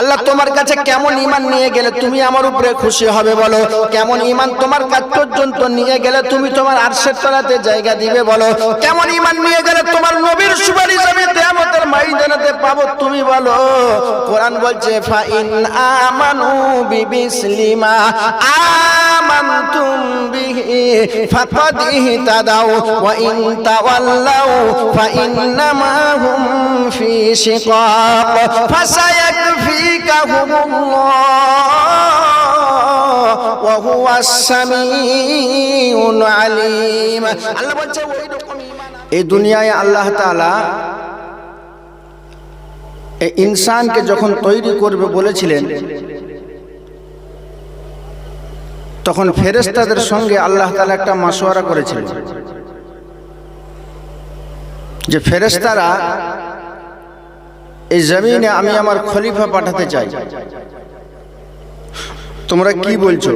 আল্লাহ তোমার কাছে কেমন ইমান নিয়ে গেলে তুমি আমার উপরে খুশি হবে বলো। কেমন ইমান তোমার কাছ পর্যন্ত নিয়ে গেলে তুমি তোমার আরশের তলাতে জায়গা দিবে বলো। কেমন ইমান নিয়ে গেলে তোমার নবীর সুপারিশ আমি কিয়ামতের ময়দানেতে পাবো তুমি বলো। কোরআন বলছে, ফা ইন আমানু বিবিসলিমা আমানতুম বিহি ফাকাদ ইহতাদাও ওয়া ইন তাওয়াল্লাও ফাইন্নামা হুম ফি শিকাক আল্লাহ বলছে ওই রকম এই দুনিয়ায় আল্লাহ ইনসানকে যখন তৈরি করবে বলেছিলেন, তখন ফেরেস্তাদের সঙ্গে আল্লাহ তাআলা একটা মাসোয়ারা করেছিলেন। যে ফেরেস্তারা এই জমিনে আমি আমার খলিফা পাঠাতে চাই তোমরা কি বলছো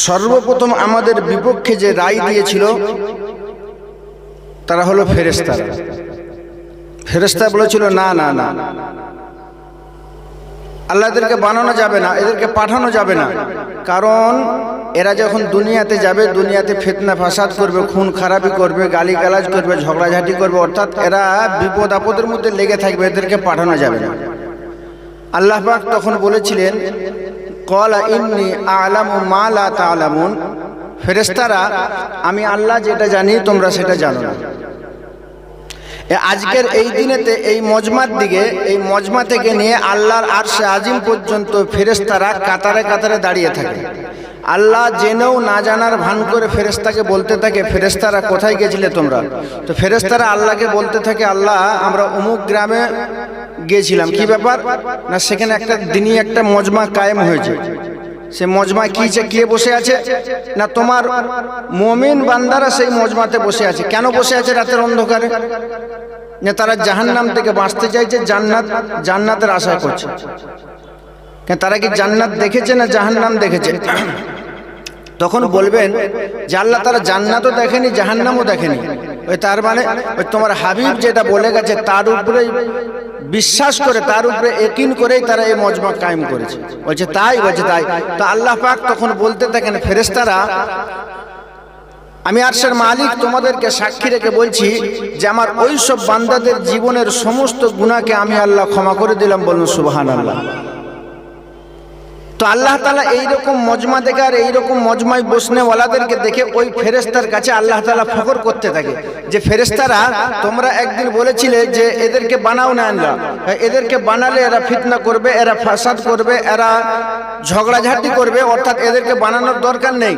সর্বপ্রথম আমাদের বিপক্ষে যে রায় দিয়েছিল তারা হলো ফেরেস্তারা ফেরেস্তা বলেছিল না না না আল্লাহ এদেরকে বানানো যাবে না এদেরকে পাঠানো যাবে না কারণ এরা যখন দুনিয়াতে যাবে, দুনিয়াতে ফেতনা ফাসাদ করবে, খুন খারাপি করবে গালি গালাজ করবে, ঝগড়াঝাটি করবে, অর্থাৎ এরা বিপদ আপদের মধ্যে লেগে থাকবে, এদেরকে পাঠানো যাবে না। আল্লাহ পাক তখন বলেছিলেন, কলা ইন্নি আলামু মা লা তালামুন। ফেরেস্তারা আমি আল্লাহ যেটা জানি, তোমরা সেটা জানো না। আজকের এই দিনেতে, এই মজমার দিকে, এই মজমা থেকে নিয়ে আল্লাহর আর সে আজিম পর্যন্ত ফেরেস্তারা কাতারে কাতারে দাঁড়িয়ে থাকে। আল্লাহ জেনেও না জানার ভান করে ফেরেস্তাকে বলতে থাকে ফেরেস্তারা কোথায় গেছিলে তোমরা? তো ফেরেস্তারা আল্লাহকে বলতে থাকে, আল্লাহ, আমরা অমুক গ্রামে গিয়েছিলাম কি ব্যাপার? না, সেখানে একটা দিনই একটা মজমা কায়েম হয়েছে। সে মজমা কি যে কে বসে আছে? না, তোমার মমিন বান্দারা সেই মজমাতে বসে আছে। কেন বসে আছে রাতের অন্ধকারে? না, তারা জাহান্নাম থেকে বাঁচতে চাইছে, জান্নাত, জান্নাতের আশা করছে। তারা কি জান্নাত দেখেছে না জাহান্নাম দেখেছে? তখন বলবেন যে আল্লাহ তারা জান্নাতও দেখেনি, জাহান্নামও দেখেনি। ওই তার মানে ওই তোমার হাবিব যেটা বলে গেছে, তার উপরেই বিশ্বাস করে, তার উপরে একিন করেই তারা এই মজমা কায়েম করেছে। বলছে তাই বলছে তাই। তো আল্লাহ পাক তখন বলতে থাকেন ফেরেস্তারা আমি আরশের মালিক তোমাদেরকে সাক্ষী রেখে বলছি যে আমার ওই সব বান্দাদের জীবনের সমস্ত গুণাকে আমি আল্লাহ ক্ষমা করে দিলাম বলুন সুবাহান আল্লাহ তো আল্লাহ তালা এইরকম মজমা দেখে আর এইরকম মজমায় বসনেওয়ালাদেরকে দেখে ওই ফেরেস্তার কাছে আল্লাহ তালা ফখর করতে থাকে যে ফেরেস্তারা তোমরা একদিন বলেছিলে যে এদেরকে বানাও না আনলা এদেরকে বানালে এরা ফিতনা করবে, এরা ফাসাদ করবে, এরা ঝগড়াঝাটি করবে, অর্থাৎ এদেরকে বানানোর দরকার নেই।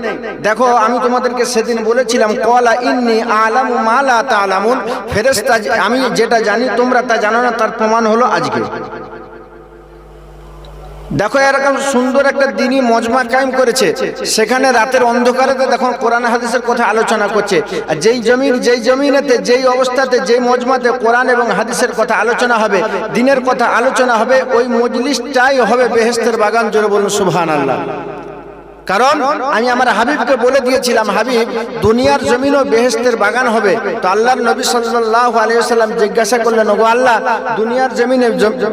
দেখো, আমি তোমাদেরকে সেদিন বলেছিলাম, কলা ইন্নি আলাম মালা তা আলামুন ফেরেস্তা আমি যেটা জানি তোমরা তা জানো না, তার প্রমাণ হলো আজকে। দেখো এরকম সুন্দর একটা দিনই মজমা কায়েম করেছে। সেখানে রাতের অন্ধকারে দেখো কোরআন হাদিসের কথা আলোচনা করছে। আর যেই জমির যেই জমিনেতে, যেই অবস্থাতে, যেই মজমাতে কোরআন এবং হাদিসের কথা আলোচনা হবে, দিনের কথা আলোচনা হবে, ওই মজলিসটাই হবে বেহেস্তের বাগান, জোরে বলুন সুবহান আল্লাহ কারণ আমি আমার হাবিবকে বলে দিয়েছিলাম, হাবিব, দুনিয়ার জমিন ও বেহেস্তের বাগান হবে। তো আল্লাহর নবী সাল্লাল্লাহু আলাইহি সাল্লাম জিজ্ঞাসা করলেন, ওগো আল্লাহ, দুনিয়ার জমিনে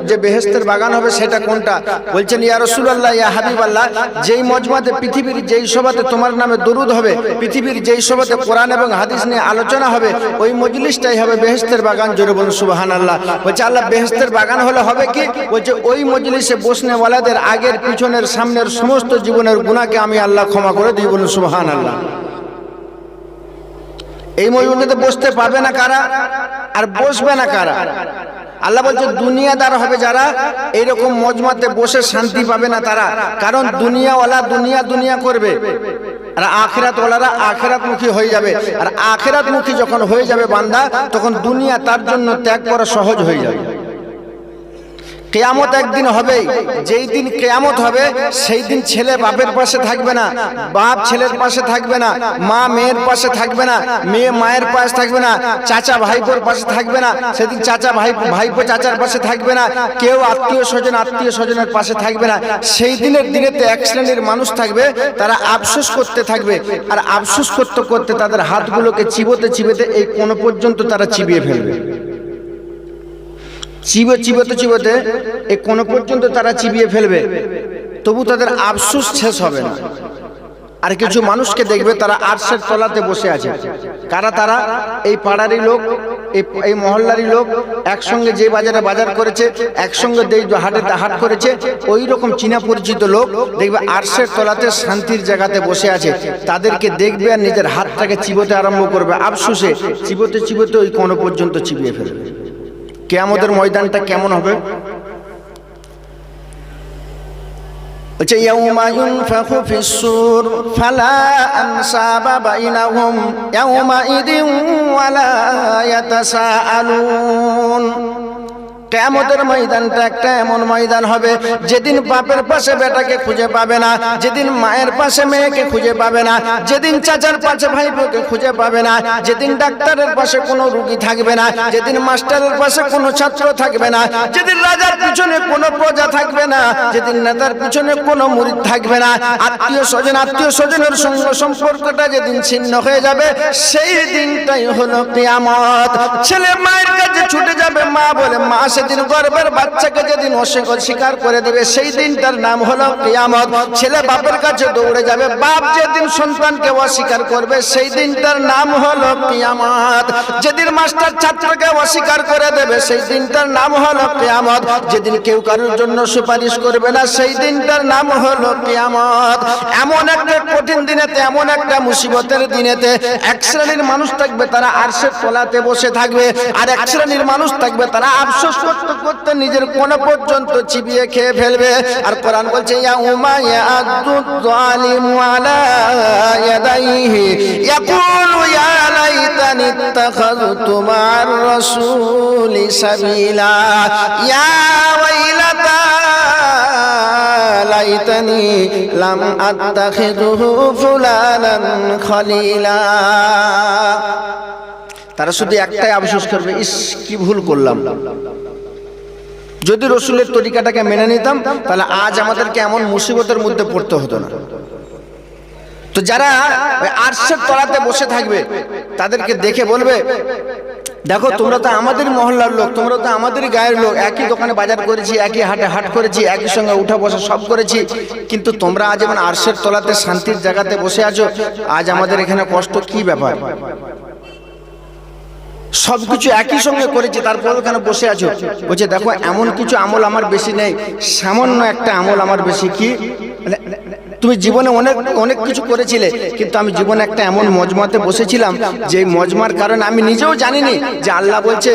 যে বেহেস্তের বাগান হবে সেটা কোনটা? বলছেন, ইয়া রাসূলুল্লাহ, ইয়া হাবিব আল্লাহ, যেই মজমাতে পৃথিবীর যেই সভাতে তোমার নামে দরুদ হবে, পৃথিবীর যেই সভাতে কোরআন এবং হাদিস নিয়ে আলোচনা হবে, ওই মজলিসটাই হবে বেহেস্তের বাগান। জোরে বলুন, সুবহানাল্লাহ। বলছে, আল্লাহ বেহেস্তের বাগান হলে হবে কি? বলছে, ওই মজলিসে বসনেওয়ালাদের আগের, পিছনের, সামনের সমস্ত জীবনের গুণাকে আমি আল্লাহ ক্ষমা করে দিই বলুন সুবহান আল্লাহ এই মজলিসে বসতে পারবে না কারা? আর বসবে না কারা? আল্লাহ বলছে, দুনিয়াদার হবে যারা এইরকম মজমাতে বসে শান্তি পাবে না তারা। কারণ দুনিয়াওয়ালা দুনিয়া দুনিয়া করবে। আর আখেরাতওয়ালারা আখেরাতমুখী হয়ে যাবে। আর আখেরাতমুখী যখন হয়ে যাবে বান্দা, তখন দুনিয়া তার জন্য ত্যাগ করা সহজ হয়ে যাবে। কেয়ামত একদিন হবে যেই দিন কেয়ামত হবে, সেই দিন ছেলে বাপের পাশে থাকবে না, বাপ ছেলের পাশে থাকবে না, মা মেয়ের পাশে থাকবে না, মেয়ে মায়ের পাশে থাকবে না, চাচা ভাইপোর পাশে থাকবে না, সেদিন চাচা ভাই, ভাইপো চাচার পাশে থাকবে না, কেউ আত্মীয় স্বজন, আত্মীয় স্বজনের পাশে থাকবে না। সেই দিনের দিনেতে এক শ্রেণির মানুষ থাকবে, তারা আফসোস করতে থাকবে, আর আফসোস করতে করতে তাদের হাতগুলোকে চিবোতে চিবোতে এই কোনো পর্যন্ত তারা চিবিয়ে ফেলবে। চিবে চিবোতে চিবোতে এই কোনো পর্যন্ত তারা চিবিয়ে ফেলবে। তবু তাদের আফসোস শেষ হবে না। আর কিছু মানুষকে দেখবে তারা আর্টসের তলাতে বসে আছে। কারা তারা? এই পাড়ারই লোক, এই মহল্লারই লোক, একসঙ্গে যে বাজারে বাজার করেছে, একসঙ্গে হাটে হাট করেছে ওই রকম চীনা পরিচিত লোক দেখবে আর্টসের তলাতে শান্তির জায়গাতে বসে আছে। তাদেরকে দেখবে আর নিজের হাতটাকে চিবোতে আরম্ভ করবে। আফসুসে চিবোতে চিবোতে ওই কোনো পর্যন্ত চিবিয়ে ফেলবে। কেয়ামতের ময়দানটা কেমন হবে? বলছে ইয়াউমা ইউনফাখু ফিস-সূর ফালা আনসাবা বাইনাহুম ইয়াউমা ইদিন ওয়ালা ইয়াতাসাআলুন। কেয়ামতের ময়দানটা একটা এমন ময়দান হবে, যেদিন বাপের পাশে বেটাকে খুঁজে পাবে না, যেদিন মায়ের পাশে মেয়েকে খুঁজে পাবে না, যেদিন চাচার পাশে ভাইপোকে খুঁজে পাবে না, যেদিন ডাক্তারের পাশে কোনো রুগী থাকবে না, যেদিন মাস্টারের পাশে কোনো ছাত্র থাকবে না, যেদিন রাজার পিছনে কোনো প্রজা থাকবে না, যেদিন নেতার পিছনে কোনো মুরিদ থাকবে না, আত্মীয় স্বজন, আত্মীয় স্বজনের সঙ্গ সম্পর্কটা যেদিন ছিন্ন হয়ে যাবে, সেই দিনটাই হলো কিয়ামত। ছেলে মায়ের কাছে ছুটে যাবে মা বলে, মা সেদিন গর্বের বাচ্চাকে যেদিন অস্বীকার করে দেবে, সেই দিনটার নাম হলো কিয়ামত। ছেলে বাপের কাছে দৌড়ে যাবে, বাপ যেদিন সন্তানকে অস্বীকার করবে, সেই দিনটার নাম হলো কিয়ামত। যেদিন মাস্টার ছাত্রকে অস্বীকার করে দেবে, সেই দিনটার নাম হলো কিয়ামত। যেদিন কেউ কারোর জন্য সুপারিশ করবে না, সেই দিনটার নাম হলো কিয়ামত। এমন একটা কঠিন দিনেতে, এমন একটা মুসিবতের দিনেতে এক শ্রেণির মানুষ থাকবে, তারা আরশের তলাতে বসে থাকবে, আর এক শ্রেণির মানুষ থাকবে, তারা আফসোস করতে করতে নিজের কোন পর্যন্ত চিবিয়ে খেয়ে ফেলবে। আর কোরআন বলছে, ইয়া উমা ইয়া আদুদ জালিমু আলা ইয়াদাইহি। ইয়াকুলু ইয়া লাইতানি ইত্তাখাযতু মা'আর রাসূলি সাবিলা। ইয়া ওয়াইলাতা লাইতানি লাম আত্তাখিযুহু ফুলানান খলিলা। তারা শুধু একটাই আফসোস করবে, ইস, কি ভুল করলাম। যদি রসুলের তরিকাটাকে মেনে নিতাম, তাহলে আজ আমাদেরকে এমন মুসিবতের মধ্যে পড়তে হতো না। তো যারা আর্শের তলাতে বসে থাকবে, তাদেরকে দেখে বলবে, দেখো, তোমরা তো আমাদের মহল্লার লোক, তোমরা তো আমাদের গায়ের লোক, একই দোকানে বাজার করেছি, একই হাটে হাট করেছি, একই সঙ্গে উঠা বসা সব করেছি, কিন্তু তোমরা আজ যেমন আর্শের তলাতে শান্তির জায়গাতে বসে আছো, আজ আমাদের এখানে কষ্ট কি ব্যাপার? সবকিছু একই সঙ্গে করেছে তারপর ওখানে বসে আছো। বলছে দেখো এমন কিছু আমল আমার বেশি নেই সামান্য একটা আমল আমার বেশি কি? তুমি জীবনে অনেক অনেক কিছু করেছিলে, কিন্তু আমি জীবনে একটা এমন মজমাতে বসেছিলাম যে মজমার কারণে আমি নিজেও জানিনি যে আল্লাহ বলছে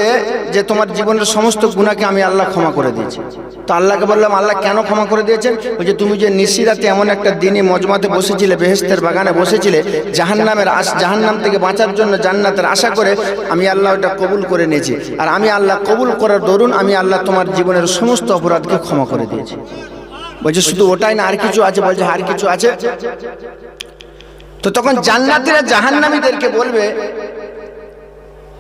যে তোমার জীবনের সমস্ত গুণাকে আমি আল্লাহ ক্ষমা করে দিয়েছি। তো আল্লাহকে বললাম, আল্লাহ কেন ক্ষমা করে দিয়েছেন? যে তুমি যে নিশিরাতে এমন একটা দিনে মজমাতে বসেছিলে বেহেস্তের বাগানে বসেছিলে, জাহান্নামের আশ, জাহান্নাম থেকে বাঁচার জন্য জান্নাতের আশা করে আমি আল্লাহ ওটা কবুল করে নিয়েছি। আর আমি আল্লাহ কবুল করার দরুন আমি আল্লাহ তোমার জীবনের সমস্ত অপরাধকে ক্ষমা করে দিয়েছি। বলছে শুধু ওটাই না আর কিছু আছে বলছে আর কিছু আছে। তো তখন জান্নাতিরা জাহান্নামীদেরকে বলবে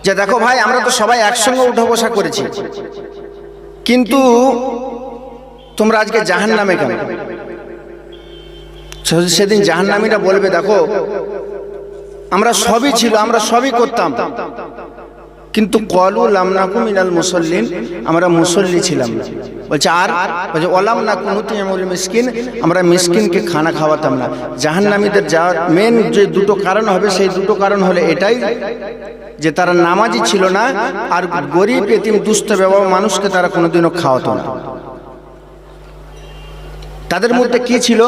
যে দেখো ভাই আমরা তো সবাই একসঙ্গে উঠা বসা করেছি। কিন্তু তোমরা আজকে জাহান্নামে কেন? সে- সেদিন জাহান্নামীরা বলবে দেখো আমরা সবই ছিল আমরা সবই করতাম। কিন্তু কলু লামনাকু মিনাল মুসল্লিন, আমরা মুসল্লি ছিলাম বলছে, আর? বলছে ওলাম না কুনুতি আমল মিসকিন, আমরা মিসকিনকে খানা খাওয়াতাম না। জাহান্নামীদের যাওয়ার মেন যে দুটো কারণ হবে, সেই দুটো কারণ হলে এটাই যে তারা নামাজি ছিল না, আর গরিব, এতিম, দুস্থ ব্যবহার মানুষকে তারা কোনোদিনও খাওয়াতো না। তাদের মধ্যে কি ছিল?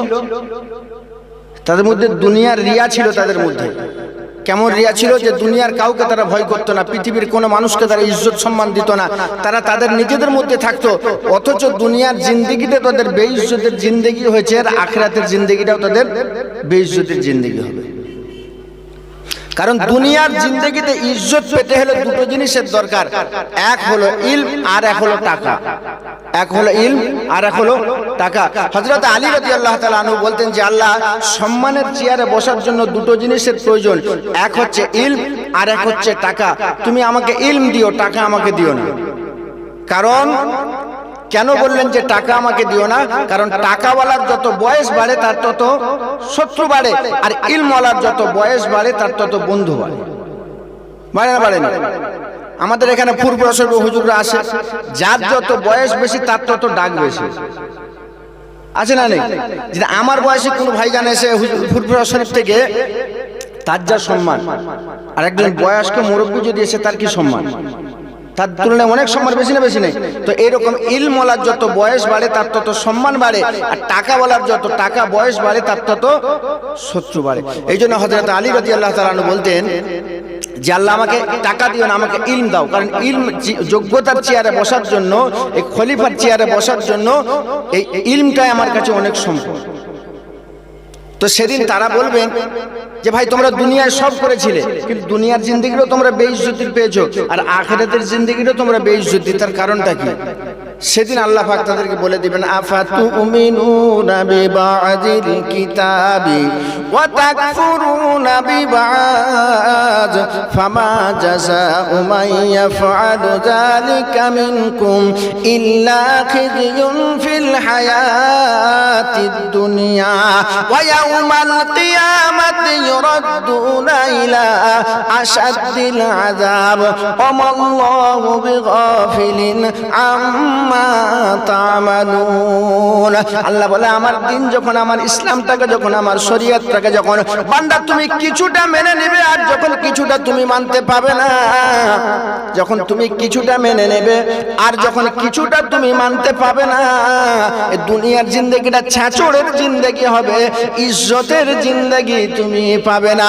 তাদের মধ্যে দুনিয়ার রিয়া ছিল তাদের মধ্যে। কেমন রিয়া ছিল যে দুনিয়ার কাউকে তারা ভয় করতো না পৃথিবীর কোনো মানুষকে তারা ইজ্জত সম্মান দিত না তারা তাদের নিজেদের মধ্যে থাকতো অথচ দুনিয়ার জিন্দগিটা তাদের বেইজ্জতের জিন্দগি হয়েছে আর আখরাতের জিন্দগিটাও তাদের বেইজ্জতের জিন্দগি হবে। কারণ দুনিয়ার জিন্দগিতে ইজ্জত পেতে হলে দুটো জিনিসের দরকার। এক হলো ইলম আর এক হলো টাকা। এক হলো ইলম আর এক হলো টাকা। হজরত আলী রাজি আল্লাহ তালা আনু বলতেন যে আল্লাহ সম্মানের চেয়ারে বসার জন্য দুটো জিনিসের প্রয়োজন। এক হচ্ছে ইলম আর এক হচ্ছে টাকা। তুমি আমাকে ইলম দিও টাকা আমাকে দিও না। কারণ কেন বললেন যে টাকা আমাকে দিও না? কারণ টাকাওয়ালার যত বয়স বাড়ে, তার তত শত্রু বাড়ে, আর ইলমওয়ালার যত বয়স বাড়ে, তার তত বন্ধু বাড়ে। বাড়ে না বাড়ে না? আমাদের এখানে পূর্ব হুজুররা আসে, যার যত বয়স বেশি, তার তত ডাক বেশি। আছে না নেই? আমার বয়সে কোনো ভাইজান এসে ফুরফুরা শরীফ থেকে, তার যা সম্মান, আর একজন বয়স্ক মুরব্বী যদি এসে, তার কি সম্মান? তার তুলনায় অনেক সম্মান বেশি না, বেশি নেই। তো এরকম ইলমলার যত বয়স বাড়ে, তার তত সম্মান বাড়ে, আর টাকা বলার যত টাকা বয়স বাড়ে, তার তত শত্রু বাড়ে। এই জন্য হজরত আলী রাজি আল্লাহ তালু বলতেন যে, আল্লাহ আমাকে টাকা দিও না, আমাকে ইলম দাও। কারণ ইলম যোগ্যতার চেয়ারে বসার জন্য, এই খলিফার চেয়ারে বসার জন্য, এই ইলমটাই আমার কাছে অনেক সম্পদ। তো সেদিন তারা বলবেন যে ভাই, তোমরা দুনিয়ায় সব করেছিলে, কিন্তু দুনিয়ার জিন্দিগিরও তোমরা বেইজ্জতির পেয়েছ, আর আখেরাতের জিন্দিগিরও তোমরা বেইজ্জতি। তার কারণটা কি? সেদিন আল্লাহ পাক তাদেরকে বলে দিবেন, আফাতু উমিনুনা বিবাদিল কিতাবি ওয়া তাকফুরুনা বিবাদ, ফামা জাযাউ মান ইয়াফআলু যালিকা মিনকুম ইল্লা খিzyun ফিল হায়াতিদ দুনিয়া ওয়া ইয়াউমাল কিয়ামাতি ইউরাদ্দুনা ইলা আশাদ্দিল আযাব ওয়া মাল্লাহু বিগাফিলিন আম্মা তা'মালুন আল্লাহ বলে, আমার দিন যখন আমার ইসলামটাকে যখন আমার শরীয়তটাকে যখন বান্দা তুমি কিছুটা মেনে নেবে আর যখন কিছুটা তুমি মানতে পাবে না, যখন তুমি কিছুটা মেনে নেবে আর যখন কিছুটা তুমি মানতে পাবে না দুনিয়ার জিন্দগিটা ছাঁচড়ের জিন্দগি হবে, ইজ্জতের জিন্দগি তুমি পাবে না।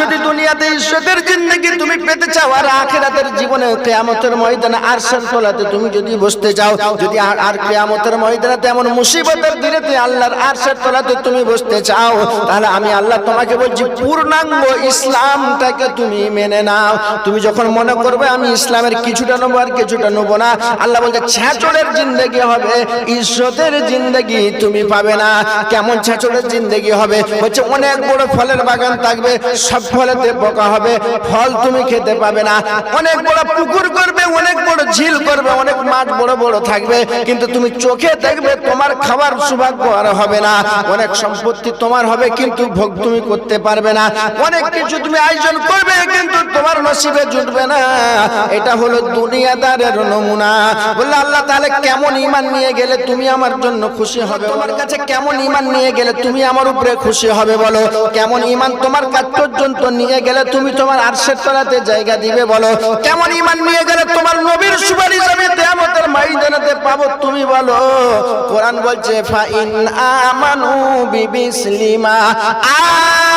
যদি দুনিয়াতে ইজ্জতের জিন্দগি তুমি পেতে চাও, আর আখেরাতের জীবনে কেয়ামতের ময়দানে আর তোলাতে তুমি যদি বসতে চাও, যদি আর আর কেয়ামতের ময়দানে তেমন মুসিবতের দিনেতে আল্লাহর আরশের তলাতে তুমি বসতে চাও, তাহলে আমি আল্লাহ তোমাকে বলছি, পূর্ণাঙ্গ ইসলামটাকে তুমি মেনে নাও। তুমি যখন মনে করবে, আমি ইসলামের কিছুটা নেব আর কিছুটা নেব না, আল্লাহ বলছে ছ্যাচড়ের জিন্দগি হবে ইজ্জতের জিন্দগি তুমি পাবে না। কেমন ছ্যাচড়ের জিন্দগি হবে? হচ্ছে অনেক বড় ফলের বাগান থাকবে, সব ফলেতে পোকা হবে, ফল তুমি খেতে পাবে না। অনেক বড় পুকুর করবে, অনেক বড় ঝিল করবে, অনেক মাঠ বড় বড় থাকবে, কিন্তু তুমি চোখে দেখবে তোমার খাবার সৌভাগ্য আর হবে না। অনেক সম্পত্তি তোমার হবে, কিন্তু ভোগ তুমি করতে পারবে না। অনেক কিছু তুমি আয়োজন করবে, কিন্তু তোমার নসিবে জুটবে না। এটা হলো দুনিয়াদারের নমুনা। বললে, আল্লাহ, তাহলে কেমন ইমান নিয়ে গেলে তুমি আমার জন্য খুশি হবে তোমার কাছে কেমন ইমান নিয়ে গেলে তুমি আমার উপরে খুশি হবে বলো। কেমন ইমান ইমান তোমার কাজ পর্যন্ত নিয়ে গেলে তুমি তোমার আরশের তলাতে জায়গা দিবে, বলো। কেমন ইমান নিয়ে গেলে তোমার নবীর সুপারিশ আমি তেমতের মাইদানাতে পাবো তুমি, বলো। কোরআন বলছে, ফাইন আমানু বিবিসলিমা,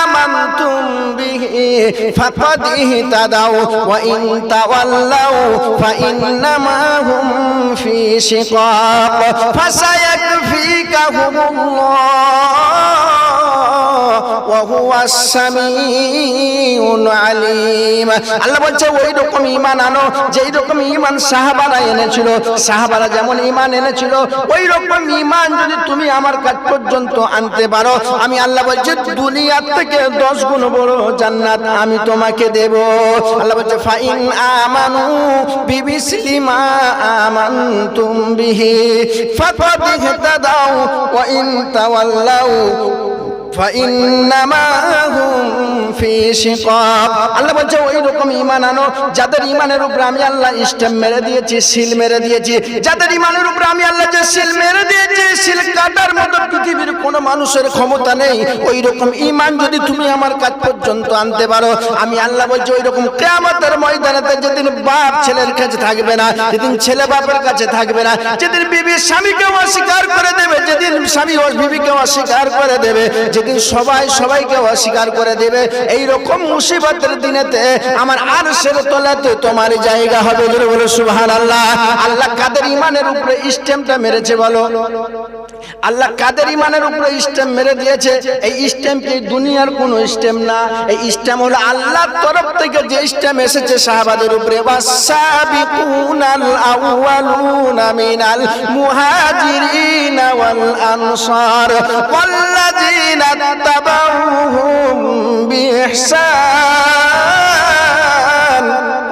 আমানতুম বিহি ফাকাদ ইহতাদাউ ওয়া ইন তাওয়াল্লাউ ফাইন্নামা হুম ফি শিকাক, ফাসায়াকফিকাহুমুল্লাহ। আল্লাহ বলছে ওই রকম ঈমান আনো যেই রকম ঈমান সাহাবারা এনেছিল, সাহাবারা যেমন ঈমান এনেছিল ওই রকম ঈমান যদি তুমি আমার কাছ পর্যন্ত আনতে পারো। আমি আল্লাহ বলছে, দুনিয়ার থেকে দশ গুণ বড় জান্নাত আমি তোমাকে দেব। আল্লাহ বলছে, ফাইন আমানু বিবিসলিমা আমানতুম বিহি, ফাকাদ ইহতাদাও ওয়া ইন তাওয়াল্লাও আল্লাহ বলছে ওই রকম ইমান আনো, যাদের ইমানের উপরে আমি আল্লাহ স্টেম মেরে দিয়েছি, সিল মেরে দিয়েছি, যাদের ইমানের উপরে আমি আল্লাহ যে সিল মেরে দিয়েছি, সিল কাটার মতো পৃথিবীর কোনো মানুষের ক্ষমতা নেই। ওই রকম ইমান যদি তুমি আমার কাজ পর্যন্ত আনতে পারো, আমি আল্লাহ বলছি ওই রকম কেয়ামতের ময়দানেতে যেদিন বাপ ছেলের কাছে থাকবে না, যেদিন ছেলে বাপের কাছে থাকবে না, যেদিন বিবি স্বামীকে অস্বীকার করে দেবে, যেদিন স্বামী বিবিকে অস্বীকার করে দেবে যেদিন সবাই সবাইকে অস্বীকার করে দেবে এই রকম মুসিবতের দিনেতে আমার আর সের তোলাতে তোমার জায়গা হবে। বলে, সুবহানাল্লাহ। আল্লাহ কাদের ইমানের উপরে স্টেমটা মেরেছে বলো। আল্লাহ কাদের ইমানের উপরে স্টেম মেরে দিয়েছে? এই স্টেম কি দুনিয়ার কোন স্টেম না? এই স্টেম হলো আল্লাহর তরফ থেকে যে স্টেম এসেছে সাহাবাদের উপরে ওয়াসাবিকুনাল আউয়ালুনা মিনাল মুহাজিরিন ওয়াল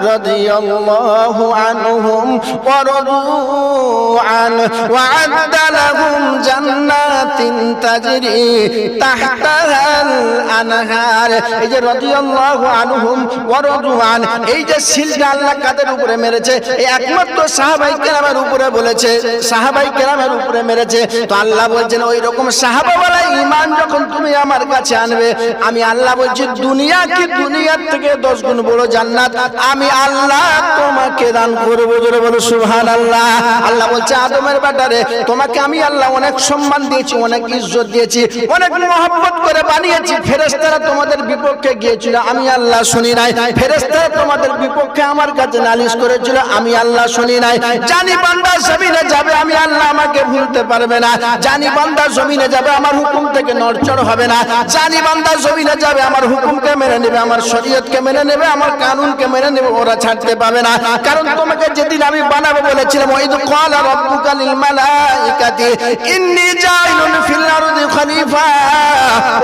رضي الله عنهم ورضوا عنه وعد لهم جنات تجري تحتها الأنهار এই যে রাদিয়াল্লাহু আনহুম ওয়া রাদু আন এই যে সিলটা আল্লাহ কাদের উপরে মেরেছে এই একমাত্র সাহাবাই কেরামের উপরে বলেছে সাহাবাই কেরামের উপরে মেরেছে তো আল্লাহ বলছেন ওই রকম সাহাবাওয়ালা ঈমান যখন তুমি আমার কাছে আনবে আমি আল্লাহ বলছি দুনিয়া কি দুনিয়ার থেকে দশ গুণ বড় জান্নাত আমি আল্লাহ তোমাকে দান করব, জোরে বলো সুবহান আল্লাহ আল্লাহ বলছে, আদমের ব্যাটারে, তোমাকে আমি আল্লাহ অনেক সম্মান দিয়েছি, অনেক ইজ্জত দিয়েছি, অনেক মহব্বত করে বানিয়েছি। ফেরেশতারা তোমাদের বিপক্ষে গিয়েছিল, আমি আল্লাহ শুনি নাই। ফেরেশতারা তোমাদের বিপক্ষে আমার কাছে নালিশ করেছিল, আমি আল্লাহ শুনি নাই। জানি বান্দা জমিনে যাবে, আমি আল্লাহ আমাকে ভুলতে পারবে না। জানি বান্দা জমিনে যাবে, আমার হুকুম থেকে নড়চড় হবে না। জানি বান্দা জমিনে যাবে, আমার হুকুমকে মেনে নেবে, আমার শরীয়তকে মেনে নেবে, আমার কানুনকে মেনে নেবে ওরা ছাড়তে পাবে না। কারণ তোমাকে যেদিন আমি বানাবো বলেছিলাম ওই তো ক্বালা রাব্বুকা মালাইকাতি, ইন্নী জাইলুন ফিল আরদি খলিফা।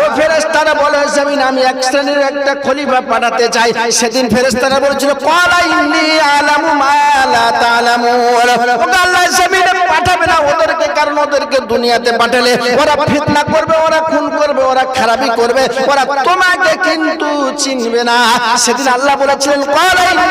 ও ফেরেশতারা বলে, জমিন আমি এক শ্রেণির একটা খলিফা পাঠাতে চাই। সেদিন ফেরেশতারা বলেছিল, ক্বালা ইন্নী আলামু মা লা ওটা আল্লাহ জমিনে পাঠাবে না ওদেরকে, কারণ ওদেরকে দুনিয়াতে পাঠালে ওরা ফিতনা করবে, ওরা খুন করবে, ওরা খারাপি করবে, ওরা তোমাকে কিন্তু চিনবে না। সেদিন আল্লাহ বলেছিলেন, ক্বালা ইন্নী আলামু মা লা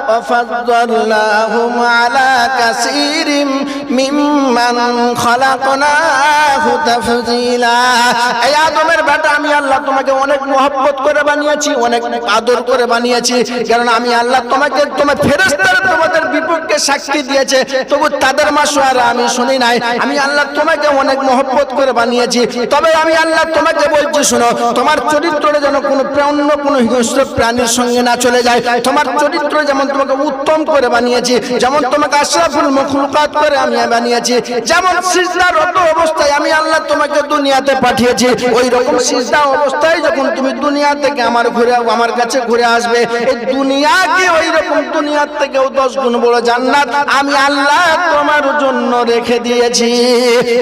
وفضلناهم على كثير ممن خلقناه تفضيلا এই আদমের বেটা আমি আল্লাহ তোমাকে অনেক মহব্বত করে বানিয়েছি অনেক আদর করে বানিয়েছি কারণ আমি আল্লাহ তোমাকে তোমার ফেরেশতারা তোমাদের বিপক্ষে সাক্ষী দিয়েছে তবু তাদের মাসোয়ারা আমি শুনি নাই আমি আল্লাহ তোমাকে অনেক মহব্বত করে বানিয়েছি তবে আমি আল্লাহ তোমাকে বলছি শোনো তোমার চরিত্রটা যেন কোনো প্রা- অন্য কোনো হিংস্র প্রাণীর সঙ্গে না চলে যায় তোমার চরিত্র যেমন তোমাকে উত্তম করে বানিয়েছি। যেমন তোমাকে আশরাফুল মখলুকাত করে আমি বানিয়েছি। যেমন সিজদারত অবস্থায় আমি আল্লাহ তোমাকে দুনিয়াতে পাঠিয়েছি। ওই রকম সিজদা অবস্থায় যখন তুমি দুনিয়া থেকে আমার ঘুরে আমার কাছে ঘুরে আসবে, এই দুনিয়াকে ওই রকম দুনিয়ার থেকেও দশ গুণ বড় জান্নাত আমি আল্লাহ তোমার জন্য রেখে দিয়েছি।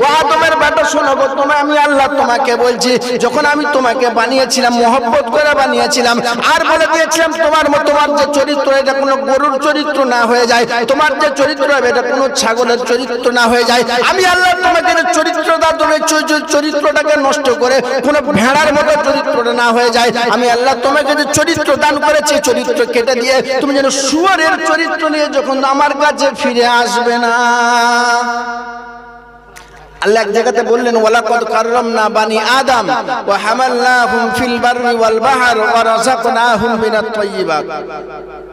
ও আদমের বেটা শোনো গো তোমার আমি আল্লাহ তোমাকে বলছি, যখন আমি তোমাকে বানিয়েছিলাম, মোহব্বত করে বানিয়েছিলাম, আর বলে দিয়েছিলাম, তোমার মতো, তোমার যে চরিত্র, এটা কোনো গরুর চরিত্র না হয়ে যায়, তোমার যে চরিত্র হবে এটা কোনো ছাগলের চরিত্র না হয়ে যায়। আমি আল্লাহ তোমাকে চরিত্র চরিত্রটা চরিত্রটাকে নষ্ট করে কোনো ভেড়ার মতো চরিত্রটা না হয়ে যায়। আমি আল্লাহ তোমাকে যে চরিত্র দান করেছি চরিত্র কেটে দিয়ে তুমি যেন শুয়ারের চরিত্র নিয়ে যখন আমার কাছে ফিরে আসবে না। আল্লাহ এক জায়গাতে বললেন, ওয়ালাকাদ কাররামনা বানি আদম ওয়া হামালনাহুম ফিল বাররি ওয়াল বাহর ওয়া রাযাকনাহুম মিনাত তাইয়্যিবাত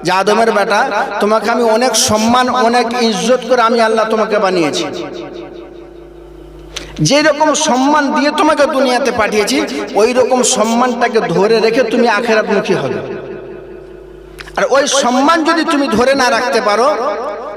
যে আদমের বেটা, তোমাকে আমি অনেক সম্মান, অনেক ইজ্জত করে আমি আল্লাহ তোমাকে বানিয়েছি। যে রকম সম্মান দিয়ে তোমাকে দুনিয়াতে পাঠিয়েছি ওই রকম সম্মানটাকে ধরে রেখে তুমি আখেরাতমুখী হবে। আর ওই সম্মান যদি তুমি ধরে না রাখতে পারো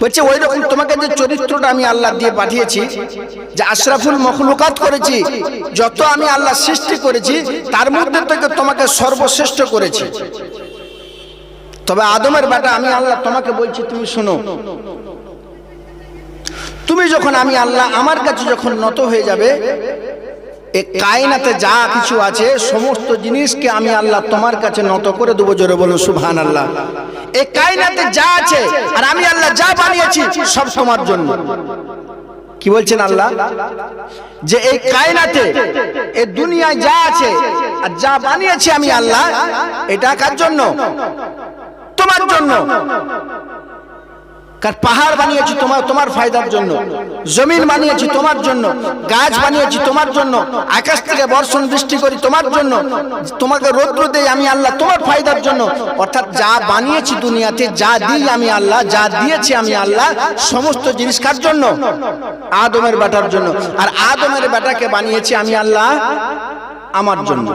বলছে, ওই রকম তোমাকে যে চরিত্রটা আমি আল্লাহ দিয়ে পাঠিয়েছি, যে আশরাফুল মখলুকাত করেছি, যত আমি আল্লাহ সৃষ্টি করেছি, তার মধ্যে থেকে তোমাকে সর্বশ্রেষ্ঠ করেছি। তবে আদমের বেটা, আমি আল্লাহ তোমাকে বলছি, তুমি শোনো। তুমি যখন আমি আল্লাহ, আমার কাছে যখন নত হয়ে যাবে এ কায়নাতে যা কিছু আছে, সমস্ত জিনিসকে আমি আল্লাহ তোমার কাছে নত করে দেবো, জোরে বলুন সুবহান আল্লাহ এই কায়নাতে যা আছে, আর আমি আল্লাহ যা বানিয়েছি, সব তোমার জন্য। কি বলছেন আল্লাহ? যে এই কায়নাতে এই দুনিয়ায় যা আছে, আর যা বানিয়েছি আমি আল্লাহ, এটা কার জন্য? তোমার জন্য। কার পাহাড় বানিয়েছি তোমার তোমার ফায়দার জন্য, জমিন বানিয়েছি তোমার জন্য, গাছ বানিয়েছি তোমার জন্য, আকাশ থেকে বর্ষণ বৃষ্টি করি তোমার জন্য, তোমাকে রৌদ্র দেই আমি আল্লাহ তোমার ফায়দার জন্য। অর্থাৎ যা বানিয়েছি দুনিয়াতে, যা দিই আমি আল্লাহ, যা দিয়েছি আমি আল্লাহ, সমস্ত জিনিস কার জন্য? আদমের বেটার জন্য। আর আদমের বেটাকে বানিয়েছি আমি আল্লাহ আমার জন্য।